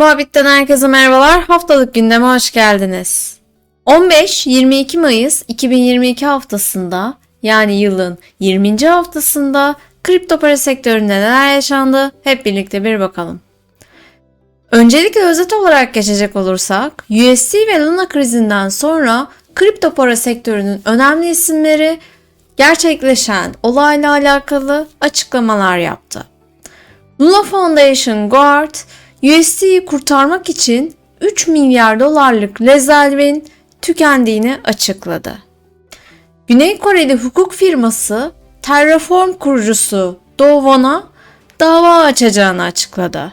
Muhabbitten herkese merhabalar. Haftalık gündeme hoş geldiniz. 15-22 Mayıs 2022 haftasında yani yılın 20. haftasında kripto para sektöründe neler yaşandı hep birlikte bir bakalım. Öncelikle özet olarak geçecek olursak USD ve Luna krizinden sonra kripto para sektörünün önemli isimleri gerçekleşen olayla alakalı açıklamalar yaptı. Luna Foundation Guard USD'yi kurtarmak için 3 milyar dolarlık rezervin tükendiğini açıkladı. Güney Koreli hukuk firması Terraform kurucusu Do Won'a dava açacağını açıkladı.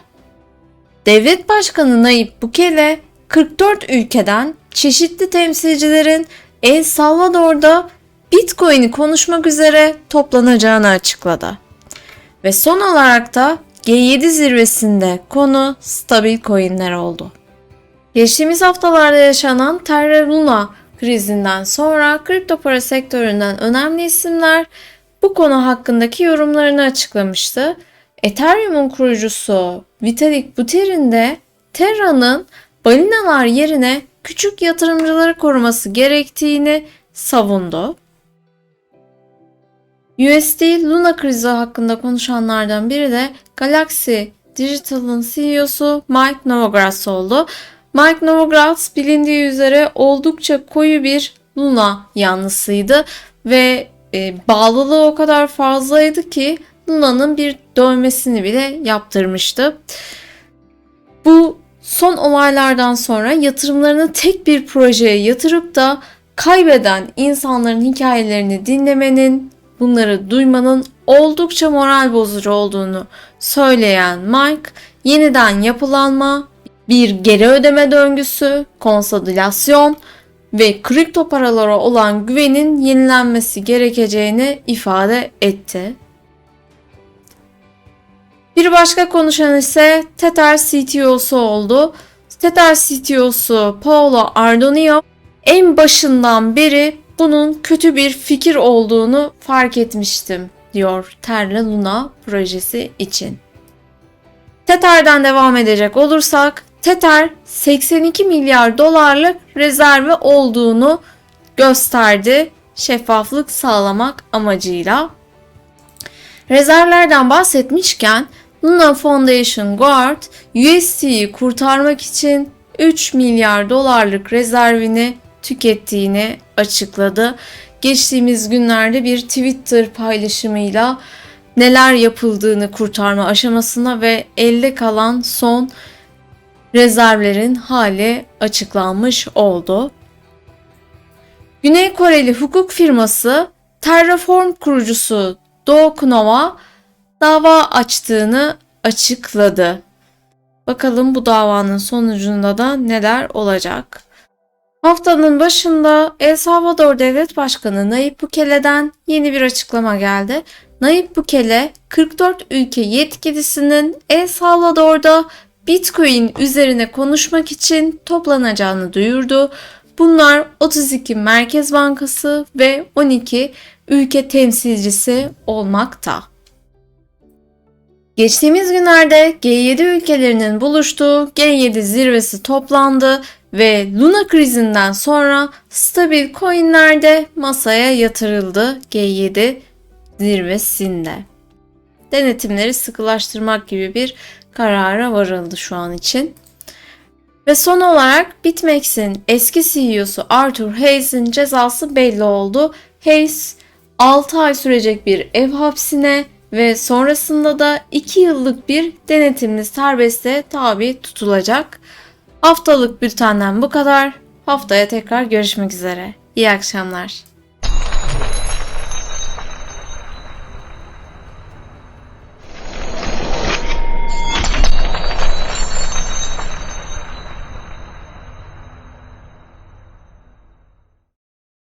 Devlet Başkanı Nayib Bukele 44 ülkeden çeşitli temsilcilerin El Salvador'da Bitcoin'i konuşmak üzere toplanacağını açıkladı. Ve son olarak da G7 zirvesinde konu stabil coinler oldu. Geçtiğimiz haftalarda yaşanan Terra Luna krizinden sonra kripto para sektöründen önemli isimler bu konu hakkındaki yorumlarını açıklamıştı. Ethereum'un kurucusu Vitalik Buterin de Terra'nın balinalar yerine küçük yatırımcıları koruması gerektiğini savundu. USD Luna krizi hakkında konuşanlardan biri de Galaxy Digital'ın CEO'su Mike Novogratz oldu. Mike Novogratz bilindiği üzere oldukça koyu bir Luna yanlısıydı ve e, bağlılığı o kadar fazlaydı ki Luna'nın bir dövmesini bile yaptırmıştı. Bu son olaylardan sonra yatırımlarını tek bir projeye yatırıp da kaybeden insanların hikayelerini dinlemenin, bunları duymanın oldukça moral bozucu olduğunu söyleyen Mike, yeniden yapılanma, bir geri ödeme döngüsü, konsolidasyon ve kripto paralara olan güvenin yenilenmesi gerekeceğini ifade etti. Bir başka konuşan ise Tether CTO'su oldu. Tether CTO'su Paolo Ardonio en başından beri bunun kötü bir fikir olduğunu fark etmiştim diyor Terra Luna projesi için. Tether'den devam edecek olursak Tether 82 milyar dolarlık rezervi olduğunu gösterdi şeffaflık sağlamak amacıyla. Rezervlerden bahsetmişken Luna Foundation Guard USD'yi kurtarmak için 3 milyar dolarlık rezervini tükettiğini açıkladı. Geçtiğimiz günlerde bir Twitter paylaşımıyla neler yapıldığını kurtarma aşamasına ve elde kalan son rezervlerin hali açıklanmış oldu. Güney Koreli hukuk firması Terraform kurucusu Do Knova dava açtığını açıkladı. Bakalım bu davanın sonucunda da neler olacak? Haftanın başında El Salvador Devlet Başkanı Nayib Bukele'den yeni bir açıklama geldi. Nayib Bukele 44 ülke yetkilisinin El Salvador'da Bitcoin üzerine konuşmak için toplanacağını duyurdu. Bunlar 32 Merkez Bankası ve 12 ülke temsilcisi olmakta. Geçtiğimiz günlerde G7 ülkelerinin buluştuğu G7 zirvesi toplandı ve Luna krizinden sonra stabil coinler de masaya yatırıldı G7 zirvesinde. Denetimleri sıkılaştırmak gibi bir karara varıldı şu an için. Ve son olarak BitMEX'in eski CEO'su Arthur Hayes'in cezası belli oldu. Hayes 6 ay sürecek bir ev hapsine ve sonrasında da 2 yıllık bir denetimli serbeste tabi tutulacak. Haftalık bültenden bu kadar. Haftaya tekrar görüşmek üzere. İyi akşamlar.